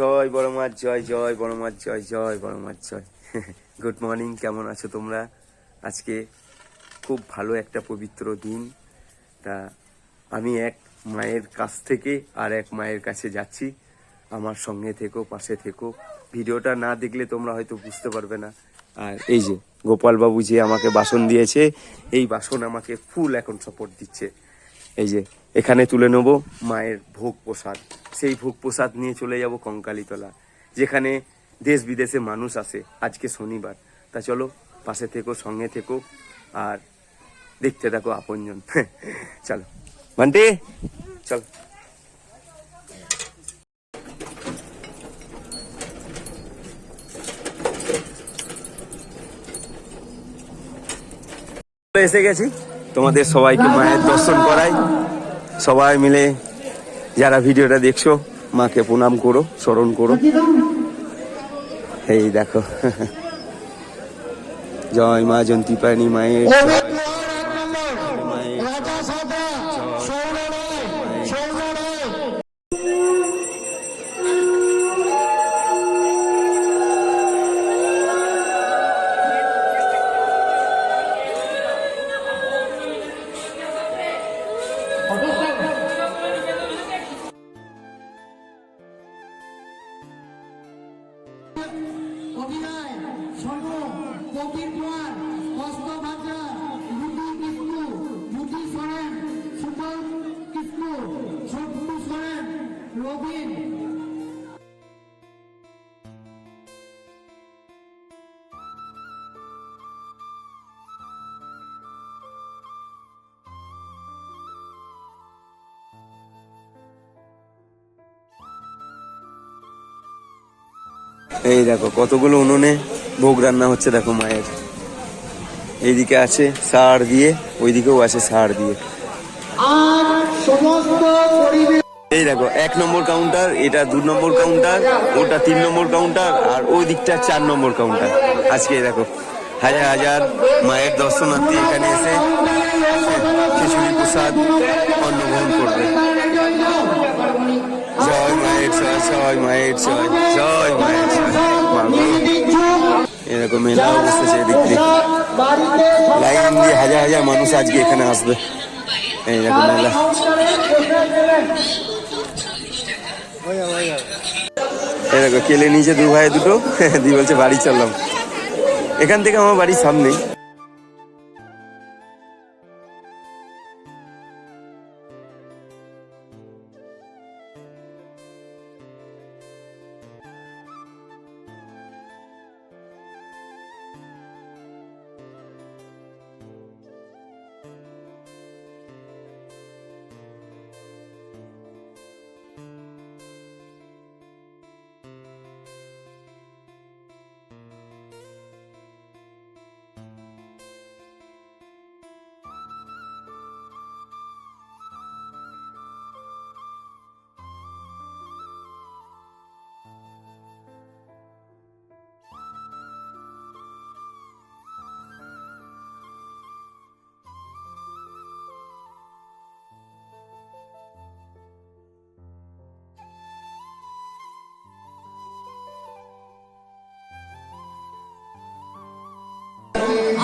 জয় বড় মাছ, জয় জয় বড় মাছ, জয় জয় বড় মাছ, জয়। গুড মর্নিং কেমন আছো তোমরা? আজকে খুব ভালো একটা পবিত্র দিন। তা আমি এক মায়ের কাছ থেকে আর এক মায়ের কাছে যাচ্ছি। আমার সঙ্গে থেকো, পাশে থেকো। ভিডিওটা না দেখলে তোমরা হয়তো বুঝতে পারবে না। আর এই যে গোপাল বাবু যে আমাকে বাসন দিয়েছে, এই বাসন আমাকে ফুল এখন সাপোর্ট দিচ্ছে। এই যে এখানে তুলে নেব মায়ের ভোগ প্রসাদ। সেই ভোগ প্রসাদ নিয়ে চলে যাব কঙ্কালীতলা, যেখানে দেশ বিদেশে মানুষ আসে আজকে শনিবার। তা চলো, পাশে থেকো, সঙ্গে থেকো, আর দেখতে থাকো আপনজন। চলো। বান্টি, চলো। এসে গেছি। তোমাদের সবাইকে মায়ের দর্শন করাই। সবাই মিলে যারা ভিডিওটা দেখছ, মাকে প্রণাম করো, স্মরণ করো। এই দেখো। জয় মা জন্তী পানি মায়ের এই দেখো, কতগুলো উনুনে ভোগ রান্না হচ্ছে দেখো মায়ের। এইদিকে আছে সার দিয়ে, ওইদিকেও আছে সার দিয়ে। আর সমস্ত এই দেখো, এক নম্বর কাউন্টার এটা দু নম্বর কাউন্টার ওটা তিন নম্বর কাউন্টার আর ওই দিকটা চার নম্বর কাউন্টার আজকে দেখো, হাজার হাজার মায়ের দর্শনার্থী এখানে এসে খিচুড়ি প্রসাদ অন্নগ্রহণ করবে। জয় মায়ের জয় জয় মায়ের জয় জয় মায়ের এরকম মেলাও বসেছে এদিক বাড়িতে লাইন দিয়ে হাজার হাজার মানুষ আজকে এখানে আসবে। এই দেখো, মেলা। দেখো, কেলে নিয়েছে দু ভাই দুটো, দিয়ে বলছে, বাড়ি চললাম। এখান থেকে আমার বাড়ির সামনেই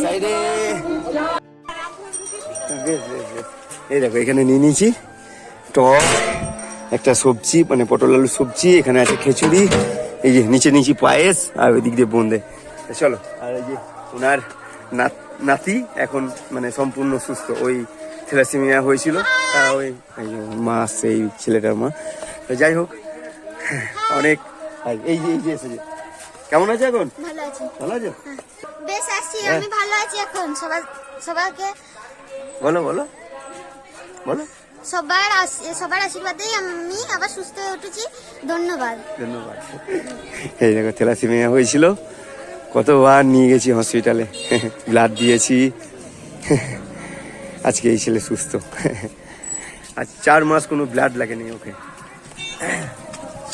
সাইডে বেশ বেশ বেশ। এই দেখো, এখানে নিয়ে নিয়েছি টক, একটা সবজি মানে পটল আলু সবজি, এখানে আছে খিচুড়ি, এই যে নিচে নিচে পায়েস, আর ওই দিক দিয়ে বোঁদে চলো, আর এই যে ওনার নাতি এখন মানে সম্পূর্ণ সুস্থ। ওই থ্যালাসেমিয়া হয়েছিল তা ওই মা এই ছেলেটার মা। যাই হোক, অনেক, এই যে এই যে এসেছে। কেমন আছে এখন? ভালো আছি। ভালো আছো? বেশ আছি হ্যাঁ। আমি ভালো আছি এখন। সবাই সবাইকে বলো বলো। বলো। সবার সবার আশীর্বাদে আমি আবার সুস্থ হয়ে উঠেছি। ধন্যবাদ। ধন্যবাদ। এই দেখো থ্যালাসেমিয়া হয়েছিল। কতবার নিয়ে গেছি হসপিটালে ব্লাড দিয়েছি। আজকে এই ছেলে সুস্থ। আর চার মাস কোনো ব্লাড লাগেনি ওকে।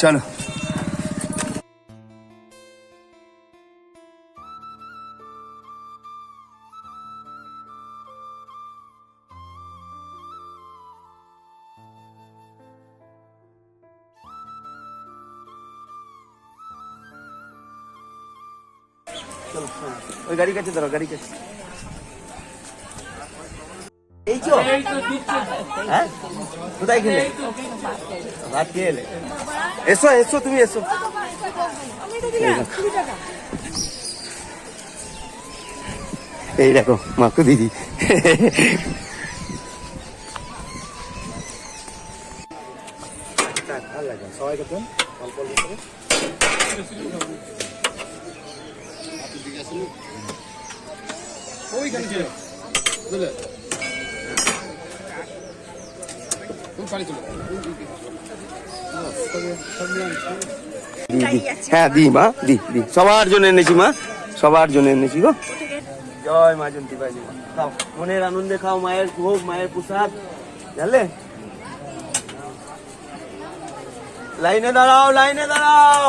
চলো। ওই গাড়ি কাছে ধরো গাড়ি কাছে। এই তো। হ্যাঁ? কোথায় খেলে ভাত খেয়ে এলে। এসো এসো তুমি এসো। এই দেখো। এই দেখো মাকু দিদি। দি দি হ্যাঁ দি মা, দি দি। সবার জন্য এনেছি মা, সবার জন্য এনেছি গো। জয় মা জন্তি মা। খাও, মনের আনন্দে খাও, মায়ের ভোগ, মায়ের প্রসাদ। জানলে? লাইনে দাঁড়াও লাইনে দাঁড়াও।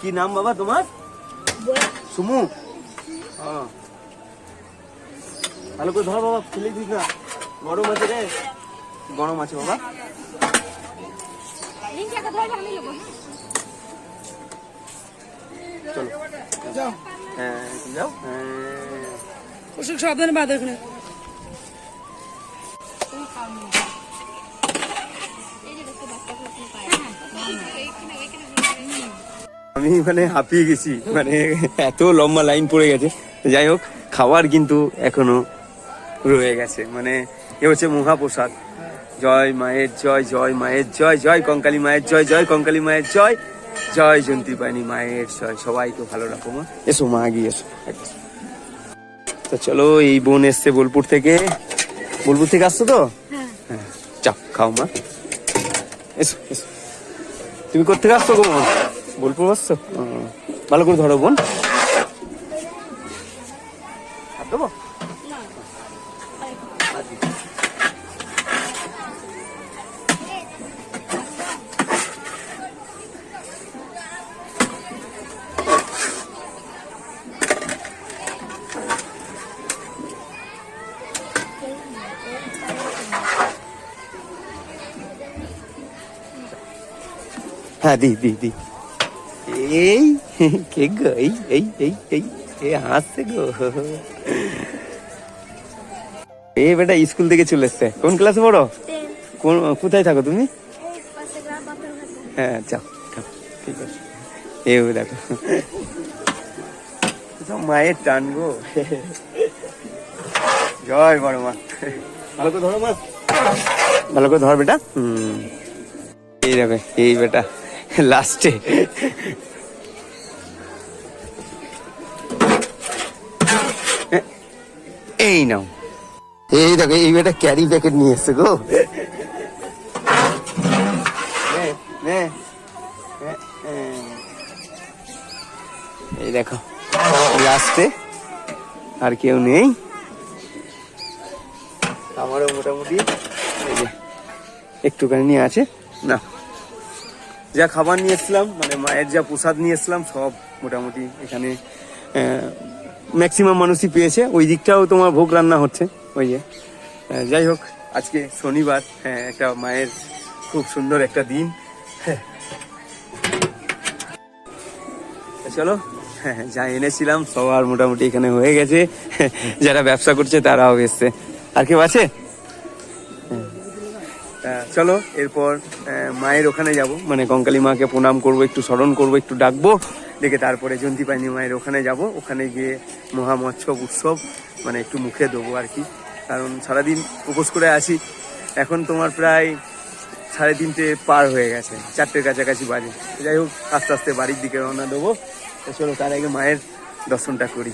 কি নাম বাবা তোমার? সুমু? হ্যাঁ। ভালো করে ধর বাবা ফেলে দিস না। গরম আছে রে। গরম আছে বাবা। চলো। হ্যাঁ যাও। হ্যাঁ। অসুখ সাবধানে বাদ এখানে আমি মানে হাঁপিয়ে গেছি। মানে এত লম্বা লাইন পড়ে গেছে। যাই হোক খাবার কিন্তু এখনও রয়ে গেছে। মানে এ হচ্ছে মহাপ্রসাদ। জয় মায়ের জয় জয় মায়ের জয় জয় কঙ্কালী মায়ের জয় জয় কঙ্কালী মায়ের জয় জয় জন্তি পায়নি মায়ের জয়। সবাইকে ভালো রাখো মা। এসো মা গিয়ে এসো। তো চলো এই বোন এসছে বোলপুর থেকে। বোলপুর থেকে আসছো তো? হ্যাঁ। চাপ খাও মা। এসো এসো। তুমি কোথেকে আসছো গো বোন বোলপুর আসছো ভালো করে ধরো বোন। হ্যাঁ দি দি দি। এই কে গো? এই এই এই এই এ হাসছে গো। এই বেটা স্কুল থেকে চলে এসছে। কোন ক্লাসে পড়ো? কোন কোথায় থাকো তুমি? হ্যাঁ যাও, ঠিক আছে। এও দেখো। মায়ের টান গো। জয় বড় মা। ভালো করে ধরো মা। ভালো করে ধর বেটা। হুম। এই দেখো এই বেটা লাস্টে এই নাও। এই দেখো এই বেটা ক্যারি প্যাকেট নিয়ে এসছে গো। এই দেখো লাস্টে আর কেউ নেই। আমারও মোটামুটি একটুখানি নিয়ে আছে। না যা খাবার নিয়ে এসলাম মানে মায়ের যা প্রসাদ নিয়ে এসলাম সব মোটামুটি এখানে ম্যাক্সিমাম মানুষই পেয়েছে। ওই দিকটাও তোমার ভোগ রান্না হচ্ছে। ওই যে। যাই হোক আজকে শনিবার। হ্যাঁ, একটা মায়ের খুব সুন্দর একটা দিন। হ্যাঁ। চলো। হ্যাঁ, যা এনেছিলাম সবার মোটামুটি এখানে হয়ে গেছে। যারা ব্যবসা করছে তারাও এসছে। আর কেউ আছে? হ্যাঁ। চলো এরপর মায়ের ওখানে যাব। মানে কঙ্কালী মাকে প্রণাম করব একটু স্মরণ করব একটু ডাকবো। ডেকে তারপরে জন্তি পাইনি মায়ের ওখানে যাব। ওখানে গিয়ে মহামৎসব উৎসব মানে একটু মুখে দেবো আর কি। কারণ সারাদিন উপোস করে আসি এখন তোমার প্রায় সাড়ে তিনটে পার হয়ে গেছে চারটের কাছাকাছি বাজে। যাই হোক, আস্তে আস্তে বাড়ির দিকে রওনা দেবো। চলো তার আগে মায়ের দর্শনটা করি।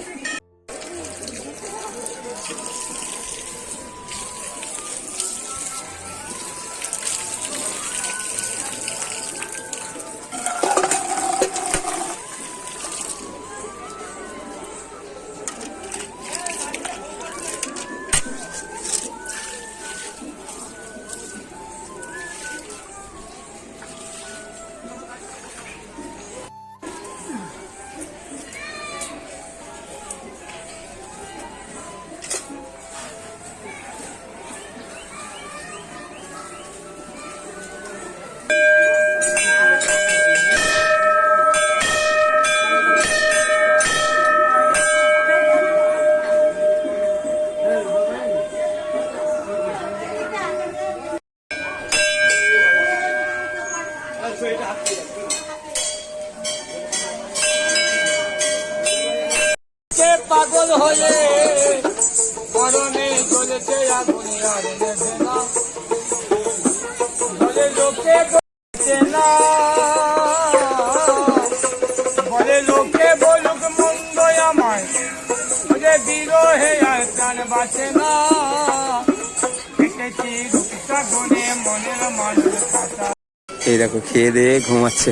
এই দেখো, খেয়ে দিয়ে ঘুমাচ্ছে।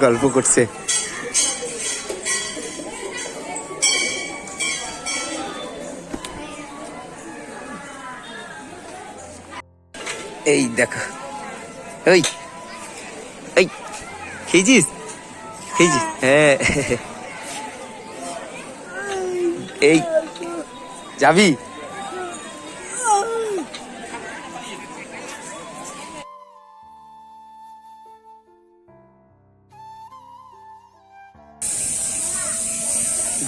গল্প করছে। এই দেখো। ওই এই, খেয়েছিস? খেয়েছিস? হ্যাঁ। এই, যাবি?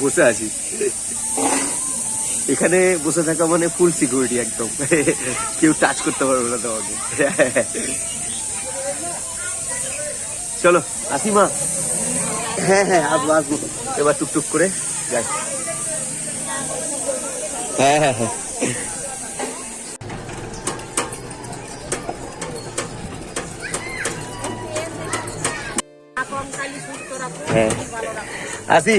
বসে আছি। এখানে বসে থাকা মানে ফুল সিকিউরিটি একদম। কেউ টাচ করতে পারবে না তোমাকে। চলো আসি মা হ্যাঁ হ্যাঁ আসব আসব। এবার টুকটুক করে যাই। হ্যাঁ হ্যাঁ হ্যাঁ। হ্যাঁ। আসি।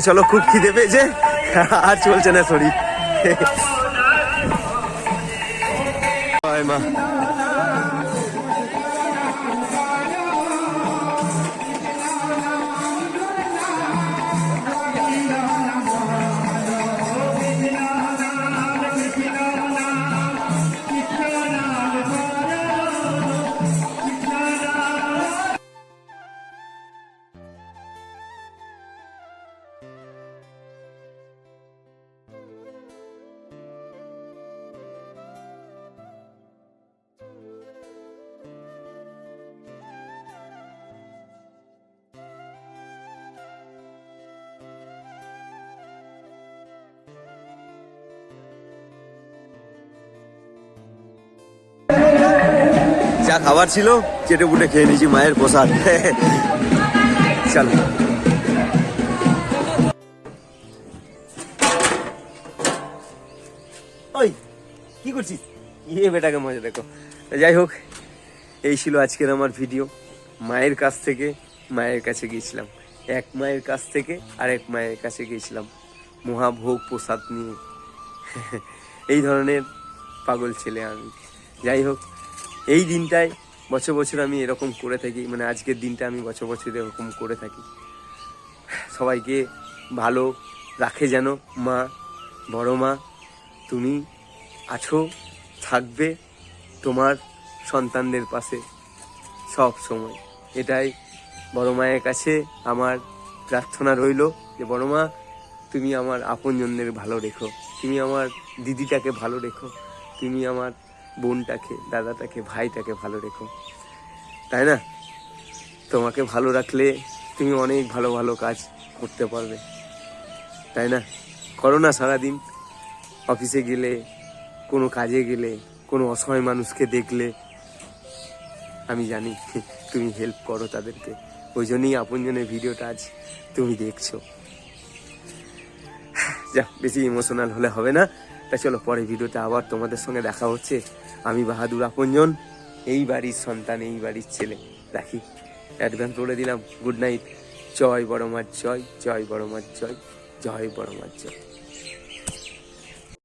চলো খুব খিদে পেয়েছে। আর চলছে না শরীর। হয় মা। খাবার ছিল, চেটে বুটে খেয়ে নিয়েছি মায়ের প্রসাদ। চলো। ওই, কি করছিস? ইয়ে বেটাকে মজা দেখো। যাই হোক, এই ছিল আজকের আমার ভিডিও। মায়ের কাছ থেকে মায়ের কাছে গিয়েছিলাম। এক মায়ের কাছ থেকে আরেক মায়ের কাছে গিয়েছিলাম। মহাভোগ প্রসাদ নিয়ে। এই ধরনের পাগল ছেলে আমি। যাই হোক এই দিনটায় বছর বছর আমি এরকম করে থাকি মানে আজকের দিনটা আমি বছর বছর এরকম করে থাকি। সবাইকে ভালো রাখে যেন মা, বড় মা, তুমি আছো, থাকবে তোমার সন্তানদের পাশে সব সময়। এটাই বড় মায়ের কাছে আমার প্রার্থনা রইল যে, বড় মা, তুমি আমার আপনজনদের ভালো রেখো, তুমি আমার দিদিটাকে ভালো রেখো, তুমি আমার বোনটাকে, দাদাটাকে, ভাইটাকে ভালো রেখো। তাই না? তোমাকে ভালো রাখলে তুমি অনেক ভালো ভালো কাজ করতে পারবে। তাই না? করো না সারাদিন। অফিসে গেলে, কোনো কাজে গেলে, কোনো অসহায় মানুষকে দেখলে, আমি জানি তুমি হেল্প করো তাদেরকে। ওই জন্যই আপনজনের ভিডিওটা আজ তুমি দেখছ। যা বেশি ইমোশনাল হলে হবে না। তা চলো পরে ভিডিওতে আবার তোমাদের সঙ্গে দেখা হচ্ছে। আমি বাহাদুর আপনজন, এই বাড়ির সন্তান, এই বাড়ির ছেলে। রাখি অ্যাডভান্স বলে দিলাম গুড নাইট জয় বড় মার জয় জয় বড় মার জয় জয় বড় মার জয়।